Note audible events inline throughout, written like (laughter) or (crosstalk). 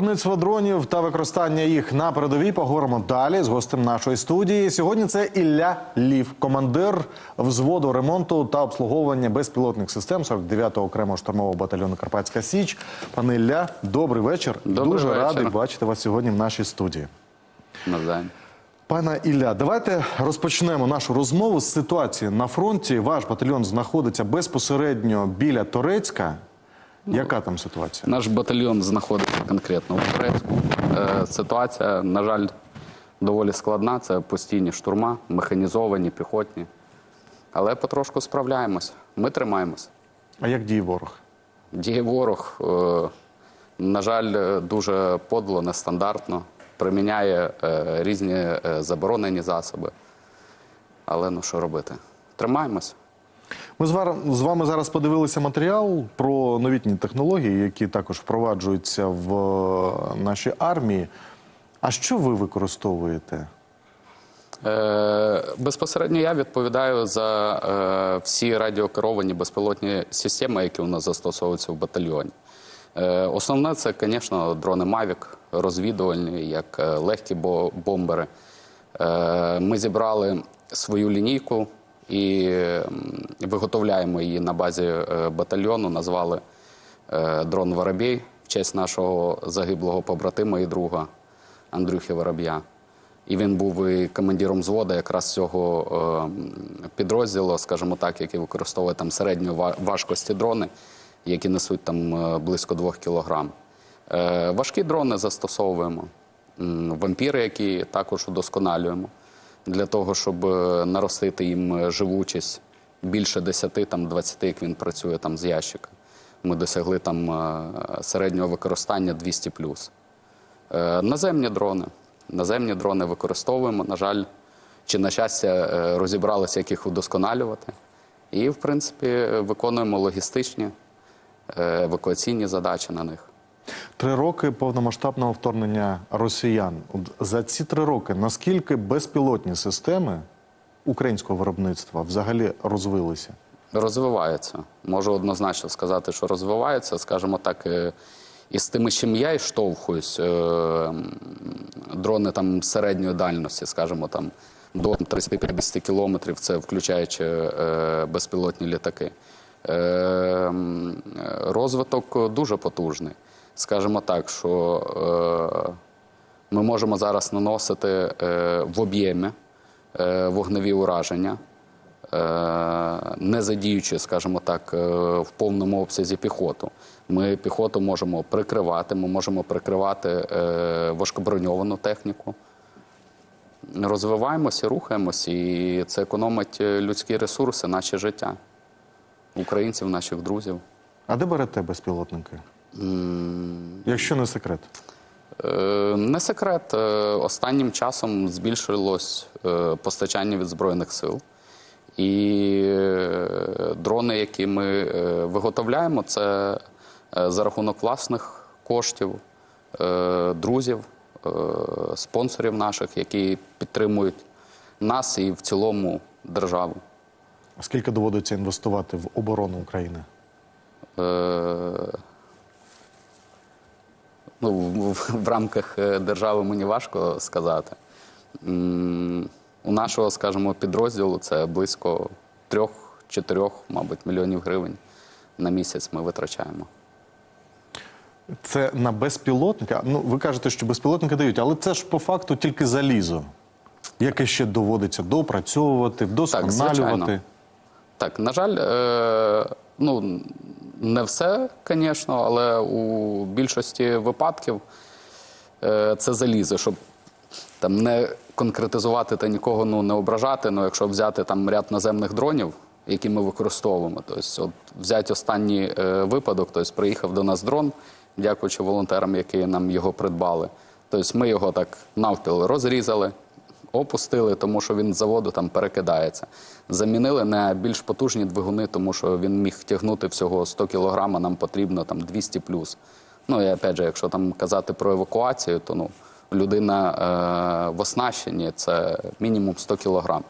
Виробництво дронів та використання їх на передовій поговоримо далі з гостем нашої студії. Сьогодні це Ілля Лів, командир взводу ремонту та обслуговування безпілотних систем 49-го окремого штурмового батальйону Карпатська Січ. Пане Ілля, добрий вечір. Добрий Дуже вечір. радий бачити вас сьогодні в нашій студії. Навзаєм. Пане Ілля, давайте розпочнемо нашу розмову з ситуації на фронті. Ваш батальйон знаходиться безпосередньо біля Торецька. Яка там ситуація? Наш батальйон знаходиться конкретно у Турецьку. Е, Ситуація, на жаль, доволі складна. Це постійні штурма, механізовані, піхотні. Але потрошку справляємось. Ми тримаємось. А як діє ворог? Діє ворог, е, на жаль, дуже подло, нестандартно, приміняє е, різні е, заборонені засоби. Але ну що робити? Тримаємось. Ми з вами зараз подивилися матеріал про новітні технології, які також впроваджуються в е, нашій армії. А що ви використовуєте? Е, Безпосередньо я відповідаю за е, всі радіокеровані безпілотні системи, які у нас застосовуються в батальйоні. Основне це, звісно, дрони Mavic, розвідувальні, як легкі бомбери. Ми зібрали свою лінійку і виготовляємо її на базі е, батальйону. Назвали е, дрон Воробей в честь нашого загиблого побратима і друга Андрюхи Вороб'я. І він був і командиром взводу якраз цього е, підрозділу, скажімо так, який використовує там середньої ва- важкості дрони, які несуть там близько 2 кілограм. Важкі дрони застосовуємо, вампіри, які також удосконалюємо для того, щоб е, наростити їм е, живучість більше 10, там 20, як він працює там з ящика. Ми досягли там е, середнього використання 200 Е, Наземні дрони. Наземні дрони використовуємо. На жаль, чи на щастя розібралися, як їх удосконалювати. І, в принципі, виконуємо логістичні евакуаційні задачі на них. Три роки повномасштабного вторгнення росіян. За ці три роки наскільки безпілотні системи українського виробництва взагалі розвилися? Розвиваються. Можу однозначно сказати, що розвиваються, скажімо так, е, і з тими, чим я і штовхуюсь, е, дрони там середньої дальності, скажімо, там до 30-50 кілометрів, це включаючи е, безпілотні літаки. Розвиток дуже потужний. Скажімо так, що е, ми можемо зараз наносити е, в об'ємі е, вогневі ураження, не задіючи, скажімо так, в повному обсязі піхоту. Ми піхоту можемо прикривати, ми можемо прикривати важкоброньовану техніку. Розвиваємося, рухаємося, і це економить людські ресурси, наше життя, українців, наших друзів. А де берете безпілотники? Якщо не секрет. Е, Не секрет, е, останнім часом збільшилось е, постачання від Збройних сил. І дрони, які ми виготовляємо, це за рахунок власних коштів, друзів, спонсорів наших, які підтримують нас і в цілому державу. Скільки доводиться інвестувати в оборону України? Е, ну, в, в- в рамках е, держави мені важко сказати. У нашого, скажімо, підрозділу це близько трьох-чотирьох, мабуть, мільйонів гривень на місяць ми витрачаємо. Це на безпілотника. Ну, ви кажете, що безпілотники дають, але це ж по факту тільки залізо, яке ще доводиться допрацьовувати, вдосконалювати. звичайно. Так, на жаль, е, ну не все, звісно, але у більшості випадків е, це залізо, щоб там не конкретизувати та нікого ну, не ображати. Ну, якщо взяти там ряд наземних дронів, які ми використовуємо, тобто, от взяти останній е, випадок, тобто приїхав до нас дрон, дякуючи волонтерам, які нам його придбали. Тобто ми його так навпіл розрізали, опустили, тому що він з заводу там перекидається. Замінили на більш потужні двигуни, тому що він міг тягнути всього 100 кг, нам потрібно там 200 плюс. Ну і опять же, якщо там казати про евакуацію, то ну людина е, в оснащенні це мінімум 100 кг.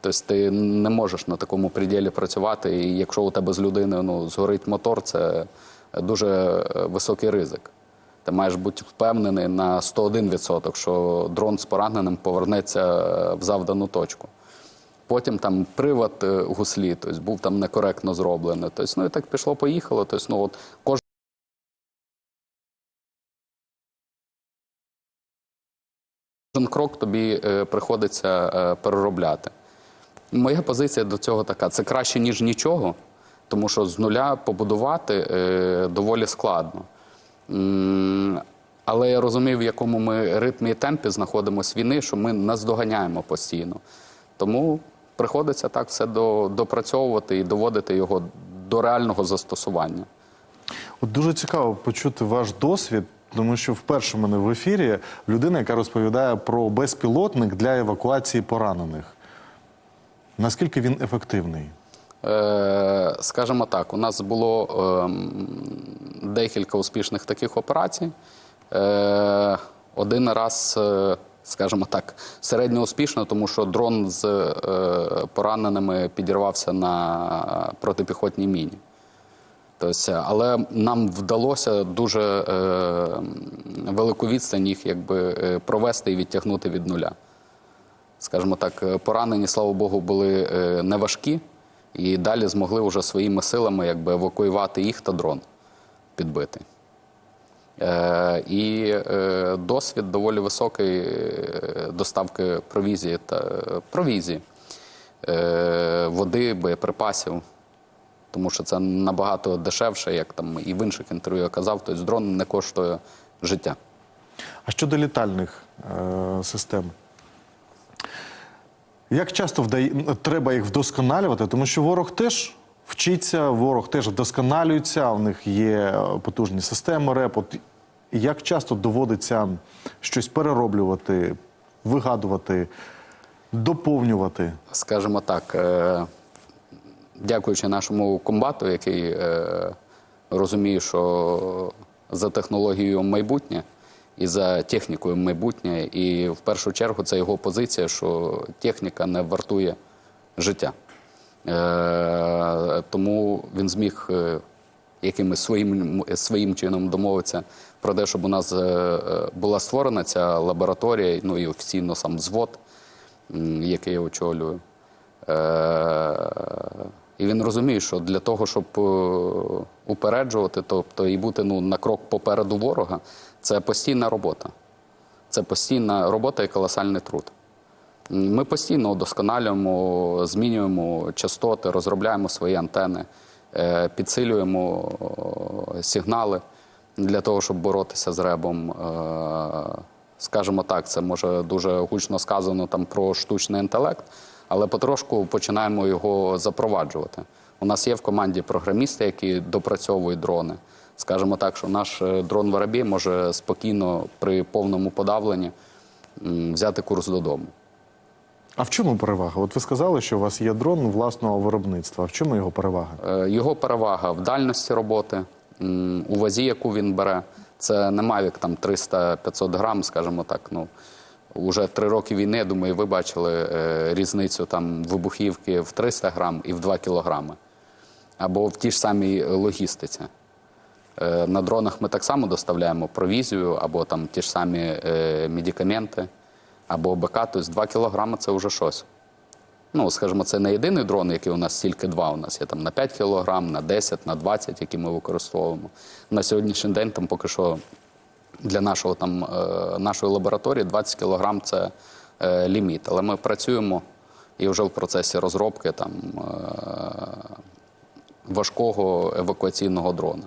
Тобто ти не можеш на такому приділі працювати, і якщо у тебе з людиною ну, згорить мотор, це дуже е, високий ризик. Ти маєш бути впевнений на 101%, що дрон з пораненим повернеться е, в завдану точку. Потім там привод е, гуслі, тобто був там некоректно зроблений. Тобто, ну і так пішло-поїхало. Тобто, ну, от кожен Кожен крок тобі е, приходиться е, переробляти. Моя позиція до цього така: це краще, ніж нічого, тому що з нуля побудувати е, доволі складно. Але я розумію, в якому ми ритмі і темпі знаходимося війни, що ми наздоганяємо постійно. Тому приходиться так все до, допрацьовувати і доводити його до реального застосування. От дуже цікаво почути ваш досвід, тому що вперше в мене в ефірі людина, яка розповідає про безпілотник для евакуації поранених. Наскільки він ефективний? Е, Скажімо так, у нас було ем, декілька успішних таких операцій. Е, Один раз, е, скажімо так, середньо успішно, тому що дрон з пораненими підірвався на протипіхотній міні. Тобто, але нам вдалося дуже велику відстань їх якби, провести і відтягнути від нуля скажімо так, поранені, слава Богу, були неважкі і далі змогли вже своїми силами якби, евакуювати їх та дрон підбитий. Е, і е, досвід доволі високий е, доставки провізії та провізії, е, води, боєприпасів. Тому що це набагато дешевше, як там і в інших інтерв'ю казав, тобто дрон не коштує життя. А щодо літальних е, систем? Як часто вдає, треба їх вдосконалювати? Тому що ворог теж вчиться, ворог теж вдосконалюється, у них є е, потужні системи РЕП. От як часто доводиться щось перероблювати, вигадувати, доповнювати? скажімо так, е, дякуючи нашому комбату, який е, розуміє, що за технологією майбутнє і за технікою майбутнє, і в першу чергу це його позиція, що техніка не вартує життя. Е, Тому він зміг е, якимось своїм, своїм чином домовитися про те, щоб у нас е, е, була створена ця лабораторія, ну і офіційно сам взвод, який я очолюю. Е, І він розуміє, що для того, щоб упереджувати, тобто і бути ну, на крок попереду ворога, це постійна робота. Це постійна робота і колосальний труд. Ми постійно удосконалюємо, змінюємо частоти, розробляємо свої антени, е, підсилюємо сигнали для того, щоб боротися з ребом. Е, Скажімо так, це може дуже гучно сказано там про штучний інтелект, але потрошку починаємо його запроваджувати. У нас є в команді програмісти, які допрацьовують дрони. Скажімо так, що наш е, дрон Воробій може спокійно при повному подавленні взяти курс додому. А в чому перевага? От ви сказали, що у вас є дрон власного виробництва. А в чому його перевага? Е, Його перевага в дальності роботи, у вазі, яку він бере. Це не Mavic там 300-500 грам, скажімо так. Ну уже три роки війни. я Думаю, ви бачили е, різницю там вибухівки в 300 грам і в 2 кілограми, або в тій ж самій логістиці. Е, На дронах ми так само доставляємо провізію, або там ті ж самі е, медикаменти, або БК, тобто 2 кілограми це вже щось. Ну, скажімо, це не єдиний дрон, який у нас тільки два. У нас є там на 5 кілограм, на 10, на 20, які ми використовуємо. На сьогоднішній день там поки що для нашого там е, нашої лабораторії 20 кілограм це ліміт. Але ми працюємо і вже в процесі розробки там важкого евакуаційного дрона.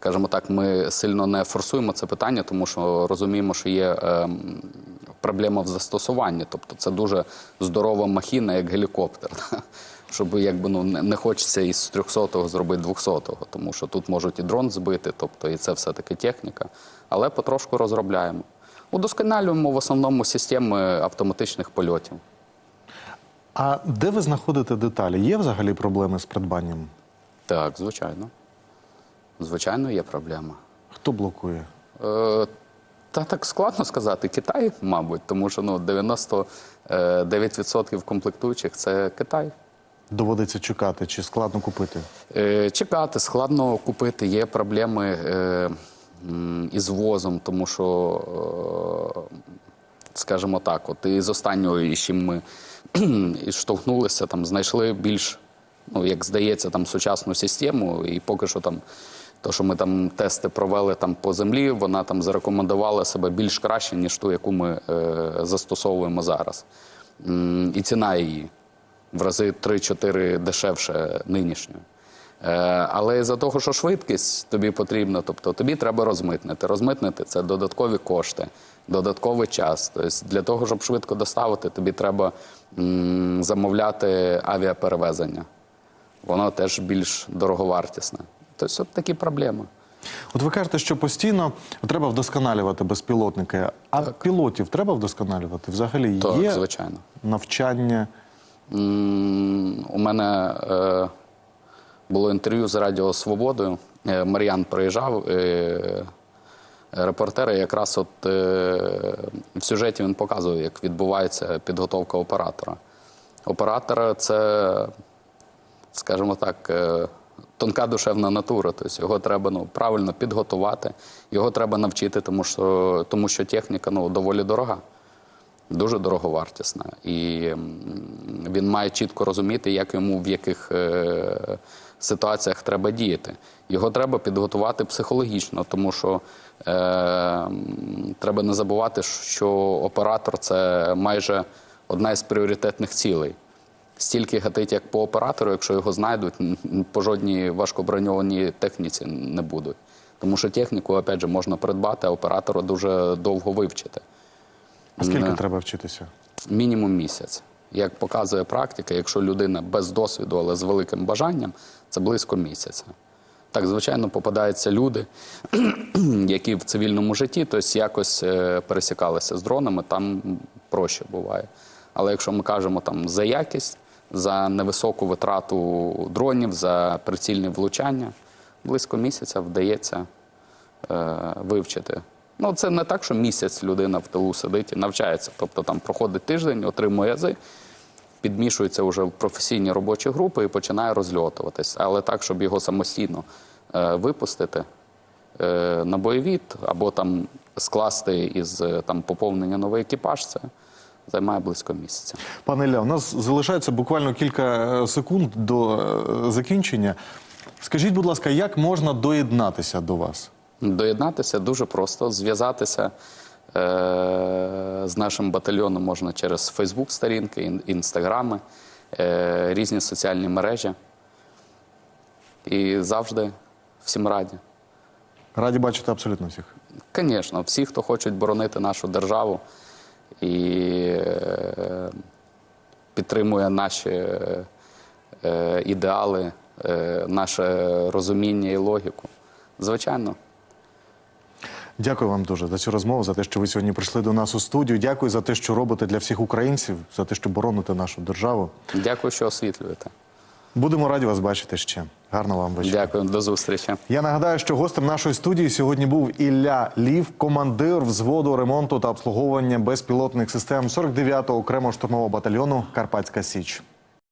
Скажімо так, ми сильно не форсуємо це питання, тому що розуміємо, що є ем, проблема в застосуванні. Тобто це дуже здорова махіна, як гелікоптер. (laughs) Щоб якби ну не не хочеться із 300-го зробити 200-го, тому що тут можуть і дрон збити, тобто і це все-таки техніка. Але потрошку розробляємо. Удосконалюємо в основному системи автоматичних польотів. А де ви знаходите деталі? Є взагалі проблеми з придбанням? Так, звичайно. Звичайно, є проблема. Хто блокує? Е, Та так складно сказати. Китай, мабуть, тому що ну, 99% комплектуючих це Китай. Доводиться чекати чи складно купити? Е, Чекати, складно купити, є проблеми. е, із возом, тому що, е, скажімо так, от із останнього, із чим ми (clears throat) і штовхнулися, там знайшли більш, ну як здається, там сучасну систему, і поки що там. То, що ми там тести провели там по землі, вона там зарекомендувала себе більш краще, ніж ту, яку ми е, застосовуємо зараз. І ціна її в рази 3-4 дешевше нинішньої. Е, Але за того, що швидкість тобі потрібна, тобто тобі треба розмитнити. Розмитнити це додаткові кошти, додатковий час. Тобто для того, щоб швидко доставити, тобі треба м, замовляти авіаперевезення. Воно теж більш дороговартісне. Тобто, такі проблеми. От ви кажете, що постійно треба вдосконалювати безпілотники. А пілотів треба вдосконалювати? Взагалі Так, є звичайно. навчання? М, У мене е, було інтерв'ю з Радіо Свободою. Е, Мар'ян приїжджав. Е, репортери якраз от е, в сюжеті він показує, як відбувається підготовка оператора. Оператор це, скажімо так, тонка душевна натура. Тобто його треба ну, правильно підготувати, його треба навчити, тому що, тому що техніка ну, доволі дорога дуже дороговартісна. І він має чітко розуміти, як йому в яких е, ситуаціях треба діяти. Його треба підготувати психологічно, тому що е, треба не забувати, що оператор це майже одна із пріоритетних цілей. Стільки гатить, як по оператору, якщо його знайдуть, по жодній важкоброньованій техніці не будуть. Тому що техніку, опять же, можна придбати, а оператора дуже довго вивчити. А скільки Не. треба вчитися? Мінімум місяць. Як показує практика, якщо людина без досвіду, але з великим бажанням, це близько місяця. Так, звичайно, попадаються люди, (clears throat) які в цивільному житті тобто якось е, пересікалися з дронами, там проще буває. Але якщо ми кажемо там за якість, за невисоку витрату дронів, за прицільне влучання, близько місяця вдається е, вивчити. Ну, це не так, що місяць людина в тилу сидить і навчається. Тобто там проходить тиждень, отримує ази, підмішується вже в професійні робочі групи і починає розльотуватись. Але так, щоб його самостійно е, випустити е, на бойові або там скласти із е, там, поповнення новий екіпаж, це займає близько місяця. Пане Ілля, у нас залишається буквально кілька е, секунд до е, закінчення. Скажіть, будь ласка, як можна доєднатися до вас? Доєднатися дуже просто, зв'язатися е- з нашим батальйоном можна через Фейсбук сторінки, ін- інстаграми, е- різні соціальні мережі. І завжди всім раді. Раді бачити абсолютно всіх. Звісно, всі, хто хочуть боронити нашу державу і е- підтримує наші е- ідеали, е- наше розуміння і логіку. Звичайно. Дякую вам дуже за цю розмову, за те, що ви сьогодні прийшли до нас у студію. Дякую за те, що робите для всіх українців, за те, що бороните нашу державу. Дякую, що освітлюєте. Будемо раді вас бачити ще. Гарного вам вечора. Дякую, до зустрічі. Я нагадаю, що гостем нашої студії сьогодні був Ілля Лів, командир взводу ремонту та обслуговування безпілотних систем 49-го окремого штурмового батальйону Карпатська Січ.